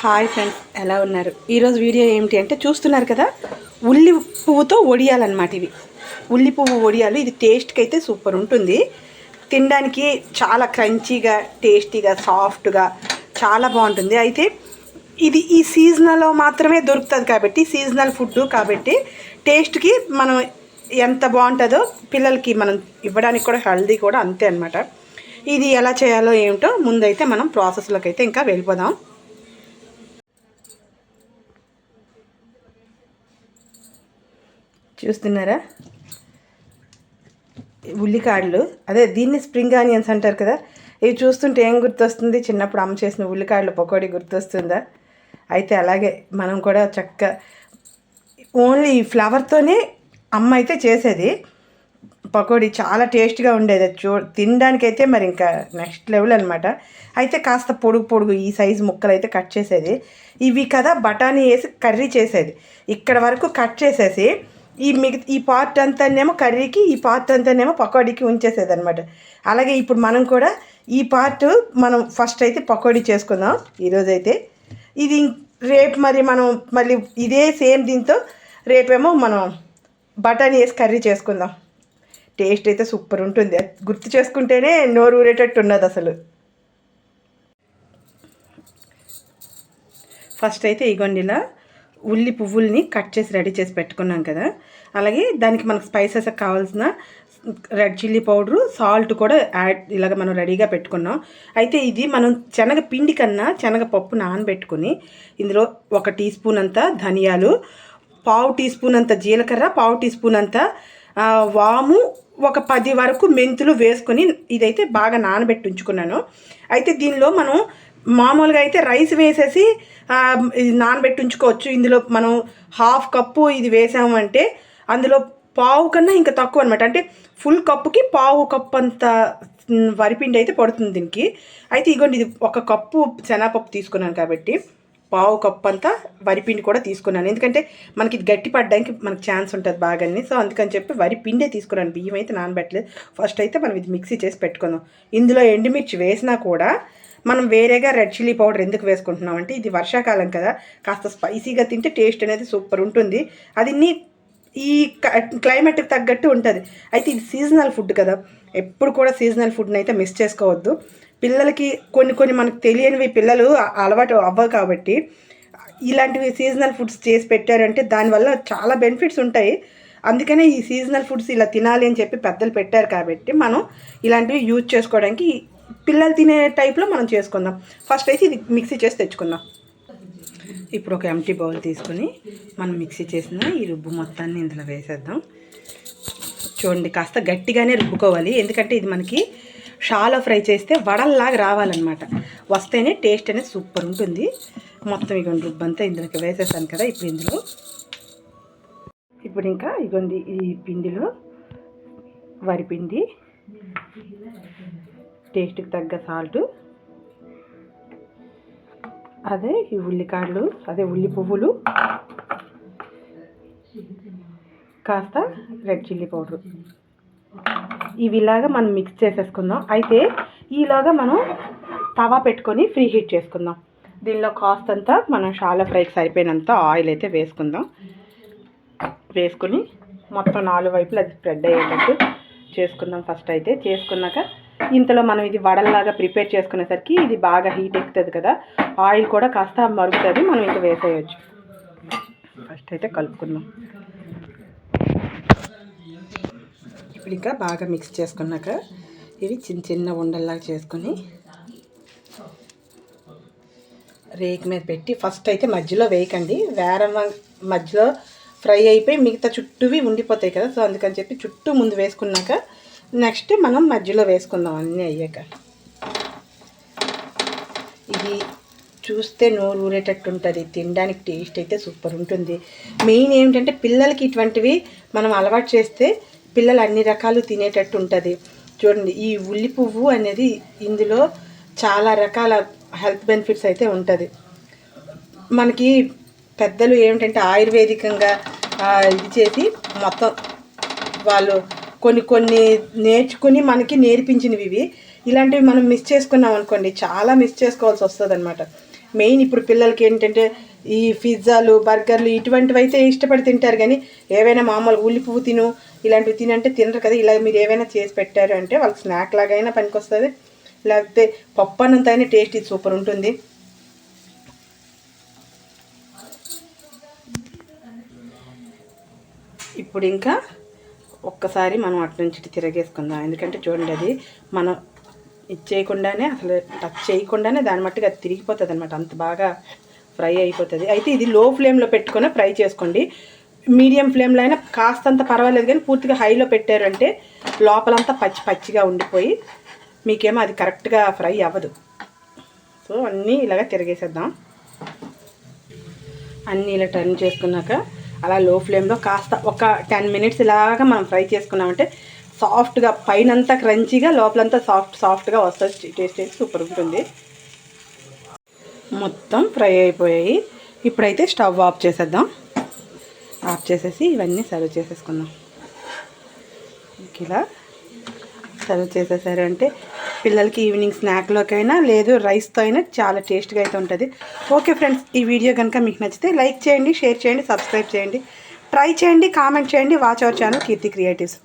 Hi friends ఎలా ఉన్నారు? ఈరోజు వీడియో ఏమిటి అంటే చూస్తున్నారు కదా ఉల్లి పువ్వుతో వడియాలన్నమాట ఇవి. ఉల్లి పువ్వు వడియాలు ఇది టేస్ట్కి అయితే సూపర్ ఉంటుంది. తినడానికి చాలా క్రంచీగా టేస్టీగా సాఫ్ట్గా చాలా బాగుంటుంది. అయితే ఇది ఈ సీజనల్లో మాత్రమే దొరుకుతుంది కాబట్టి సీజనల్ ఫుడ్ కాబట్టి టేస్ట్కి మనం ఎంత బాగుంటుందో పిల్లలకి మనం ఇవ్వడానికి కూడా హెల్దీ కూడా అంతే అనమాట ఇది ఎలా చేయాలో ఏమిటో ముందైతే మనం ప్రాసెస్లోకి అయితే ఇంకా వెళ్ళిపోదాం. చూస్తున్నారా? ఉల్లికాడలు. అదే దీన్ని స్ప్రింగ్ ఆనియన్స్ అంటారు కదా. ఇవి చూస్తుంటే ఏం గుర్తొస్తుంది? చిన్నప్పుడు అమ్మ చేసిన ఉల్లికాడలు పకోడీ గుర్తొస్తుందా? అయితే అలాగే మనం కూడా చక్క ఓన్లీ ఈ ఫ్లవర్తోనే అమ్మ అయితే చేసేది. పకోడీ చాలా టేస్ట్గా ఉండేది. అది చూ తినడానికైతే మరి ఇంకా నెక్స్ట్ లెవెల్ అనమాట అయితే కాస్త పొడుగు పొడుగు ఈ సైజు ముక్కలు అయితే కట్ చేసేది. ఇవి కదా బఠానీ వేసి కర్రీ చేసేది. ఇక్కడ వరకు కట్ చేసేసి ఈ మిగతా ఈ పార్ట్ అంతానేమో కర్రీకి ఈ పార్ట్ అంతానేమో పకోడీకి ఉంచేసేదనమాట అలాగే ఇప్పుడు మనం కూడా ఈ పార్ట్ మనం ఫస్ట్ అయితే పకోడీ చేసుకుందాం. ఈరోజైతే ఇది రేపు మరి మనం మళ్ళీ ఇదే సేమ్ దీంతో రేపేమో మనం బఠానీ వేసి కర్రీ చేసుకుందాం. టేస్ట్ అయితే సూపర్ ఉంటుంది. గుర్తు చేసుకుంటేనే నోరు ఊరేటట్టు ఉన్నది అసలు. ఫస్ట్ అయితే ఇగోండి ఇలా ఉల్లి పువ్వుల్ని కట్ చేసి రెడీ చేసి పెట్టుకున్నాం కదా. అలాగే దానికి మనకు స్పైసెస్ కావాల్సిన రెడ్ చిల్లీ పౌడరు సాల్ట్ కూడా యాడ్ ఇలాగ మనం రెడీగా పెట్టుకున్నాం. అయితే ఇది మనం శనగ పిండి కన్నా శనగ పప్పు నానబెట్టుకుని ఇందులో ఒక టీ స్పూన్ అంత ధనియాలు పావు టీ స్పూన్ అంత జీలకర్ర పావు టీ స్పూన్ అంత వాము ఒక పది వరకు మెంతులు వేసుకొని ఇదైతే బాగా నానబెట్టి ఉంచుకున్నాను. అయితే దీనిలో మనం మామూలుగా అయితే రైస్ వేసేసి ఇది నానబెట్టి ఉంచుకోవచ్చు. ఇందులో మనం హాఫ్ కప్పు ఇది వేసామంటే అందులో పావు కన్నా ఇంకా తక్కువ అనమాట అంటే ఫుల్ కప్పుకి పావు కప్పు అంత వరిపిండి అయితే పడుతుంది దీనికి. అయితే ఇగోండి ఇది ఒక కప్పు శనగపప్పు తీసుకున్నాను కాబట్టి. పావు కప్పు అంతా వరిపిండి కూడా తీసుకున్నాను. ఎందుకంటే మనకి ఇది గట్టి పడడానికి మనకి ఛాన్స్ ఉంటుంది బాగానే. సో అందుకని చెప్పి వరి పిండే తీసుకున్నాను. బియ్యం అయితే నానబెట్టలేదు. ఫస్ట్ అయితే మనం ఇది మిక్సీ చేసి పెట్టుకుందాం. ఇందులో ఎండుమిర్చి వేసినా కూడా మనం వేరేగా రెడ్ చిల్లీ పౌడర్ ఎందుకు వేసుకుంటున్నాం అంటే ఇది వర్షాకాలం కదా. కాస్త స్పైసీగా తింటే టేస్ట్ అనేది సూపర్ ఉంటుంది. అది నీ ఈ క్లైమేట్కి తగ్గట్టు ఉంటుంది. అయితే ఇది సీజనల్ ఫుడ్ కదా. ఎప్పుడు కూడా సీజనల్ ఫుడ్ని అయితే మిస్ చేసుకోవద్దు. పిల్లలకి కొన్ని కొన్ని మనకు తెలియనివి పిల్లలు అలవాటు అవ్వవు కాబట్టి ఇలాంటివి సీజనల్ ఫుడ్స్ చేసి పెట్టారంటే దానివల్ల చాలా బెనిఫిట్స్ ఉంటాయి. అందుకనే ఈ సీజనల్ ఫుడ్స్ ఇలా తినాలి అని చెప్పి పెద్దలు పెట్టారు కాబట్టి మనం ఇలాంటివి యూజ్ చేసుకోవడానికి పిల్లలు తినే టైప్లో మనం చేసుకుందాం. ఫస్ట్ అయితే ఇది మిక్సీ చేసి తెచ్చుకుందాం. ఇప్పుడు ఒక ఎంటీ బౌల్ తీసుకుని మనం మిక్సీ చేసిన ఈ రుబ్బు మొత్తాన్ని ఇందులో వేసేద్దాం. చూడండి కాస్త గట్టిగానే రుబ్బుకోవాలి. ఎందుకంటే ఇది మనకి షాలో ఫ్రై చేస్తే వడల్లాగా రావాలన్నమాట. వస్తేనే టేస్ట్ అనేది సూపర్ ఉంటుంది. మొత్తం ఇగోండి రుబ్బంతా ఇందులోకి వేసేసాను కదా ఇప్పుడు ఇందులో. ఇప్పుడు ఇంకా ఇగోండి ఈ పిండిలో వరిపిండి టేస్ట్కి తగ్గ సాల్ట్ అదే ఈ ఉల్లికాడలు అదే ఉల్లి పువ్వులు కాస్త రెడ్ చిల్లీ పౌడర్. ఇవిలాగా మనం మిక్స్ చేసేసుకుందాం. అయితే ఈలాగా మనం తవా పెట్టుకొని ఫ్రీ హీట్ చేసుకుందాం. దీనిలో కాస్త అంతా మనం షాలో ఫ్రైకి సరిపోయినంత ఆయిల్ అయితే వేసుకుందాం. వేసుకుని మొత్తం నాలుగు వైపులు అది స్ప్రెడ్ అయ్యేటట్టు చేసుకుందాం ఫస్ట్ అయితే. చేసుకున్నాక ఇంతలో మనం ఇది వడల్లాగా ప్రిపేర్ చేసుకునేసరికి ఇది బాగా హీట్ ఎక్కుతుంది కదా ఆయిల్ కూడా కాస్త మరుగుతుంది మనం ఇంకా వేసేయచ్చు. ఫస్ట్ అయితే కలుపుకుందాం. ఇప్పుడు ఇంకా బాగా మిక్స్ చేసుకున్నాక ఇవి చిన్న చిన్న ఉండల్లాగా చేసుకొని రేక్ మీద పెట్టి ఫస్ట్ అయితే మధ్యలో వేయకండి. వేరే మధ్యలో ఫ్రై అయిపోయి మిగతా చుట్టూవి ఉండిపోతాయి కదా. సో అందుకని చెప్పి చుట్టూ ముందు వేసుకున్నాక నెక్స్ట్ మనం మధ్యలో వేసుకుందాం అన్నీ అయ్యాక. ఇది చూస్తే నోరు ఊరేటట్టు ఉంటుంది. తినడానికి టేస్ట్ అయితే సూపర్ ఉంటుంది. మెయిన్ ఏంటంటే పిల్లలకి ఇటువంటివి మనం అలవాటు చేస్తే పిల్లలు అన్ని రకాలు తినేటట్టు ఉంటుంది. చూడండి ఈ ఉల్లి పువ్వు అనేది ఇందులో చాలా రకాల హెల్త్ బెనిఫిట్స్ అయితే ఉంటుంది. మనకి పెద్దలు ఏమిటంటే ఆయుర్వేదికంగా ఇది చేసి మొత్తం వాళ్ళు కొన్ని కొన్ని నేర్చుకుని మనకి నేర్పించినవి ఇవి. ఇలాంటివి మనం మిస్ చేసుకున్నాం అనుకోండి చాలా మిస్ చేసుకోవాల్సి వస్తుంది అనమాట మెయిన్ ఇప్పుడు పిల్లలకి ఏంటంటే ఈ పిజ్జాలు బర్గర్లు ఇటువంటివి అయితే ఇష్టపడి తింటారు కానీ ఏవైనా మామూలు ఉల్లి పువ్వు తిను ఇలాంటివి తినంటే తినరు కదా. ఇలా మీరు ఏవైనా చేసి పెట్టారు అంటే వాళ్ళకి స్నాక్ లాగైనా పనికొస్తుంది. లేకపోతే పప్పు అన్నంత అయినా టేస్ట్ ఇది సూపర్ ఉంటుంది. ఇప్పుడు ఇంకా ఒక్కసారి మనం అటు నుంచి ఇటు తిరగేసుకుందాం. ఎందుకంటే చూడండి అది మనం ఇది చేయకుండానే అసలు టచ్ చేయకుండానే దాని మట్టుగా అది తిరిగిపోతుంది అనమాట అంత బాగా ఫ్రై అయిపోతుంది. అయితే ఇది లో ఫ్లేమ్లో పెట్టుకొని ఫ్రై చేసుకోండి. మీడియం ఫ్లేమ్లో అయినా కాస్తంత పర్వాలేదు కానీ పూర్తిగా హైలో పెట్టారంటే లోపలంతా పచ్చి పచ్చిగా ఉండిపోయి మీకేమో అది కరెక్ట్గా ఫ్రై అవ్వదు. సో అన్నీ ఇలాగ తిరిగేసేద్దాం. అన్నీ ఇలా టర్న్ చేసుకున్నాక అలా లో ఫ్లేమ్లో కాస్త ఒక టెన్ మినిట్స్ ఇలాగా మనం ఫ్రై చేసుకున్నామంటే సాఫ్ట్గా పైనంతా క్రంచీగా లోపలంతా సాఫ్ట్ సాఫ్ట్గా వస్తుంది. టేస్ట్ అయితే సూపర్ ఉంటుంది. మొత్తం ఫ్రై అయిపోయాయి. ఇప్పుడైతే స్టవ్ ఆఫ్ చేసేద్దాం. ఆఫ్ చేసేసి ఇవన్నీ సర్వ్ చేసేసుకుందాం. ఇలా సర్వ్ చేసేసారు అంటే పిల్లలకి ఈవినింగ్ స్నాక్లోకైనా లేదు రైస్తో అయినా చాలా టేస్ట్గా అయితే ఉంటుంది. ఓకే ఫ్రెండ్స్ ఈ వీడియో కనుక మీకు నచ్చితే లైక్ చేయండి షేర్ చేయండి సబ్స్క్రైబ్ చేయండి ట్రై చేయండి కామెంట్ చేయండి. Watch our channel Keerthi creatives.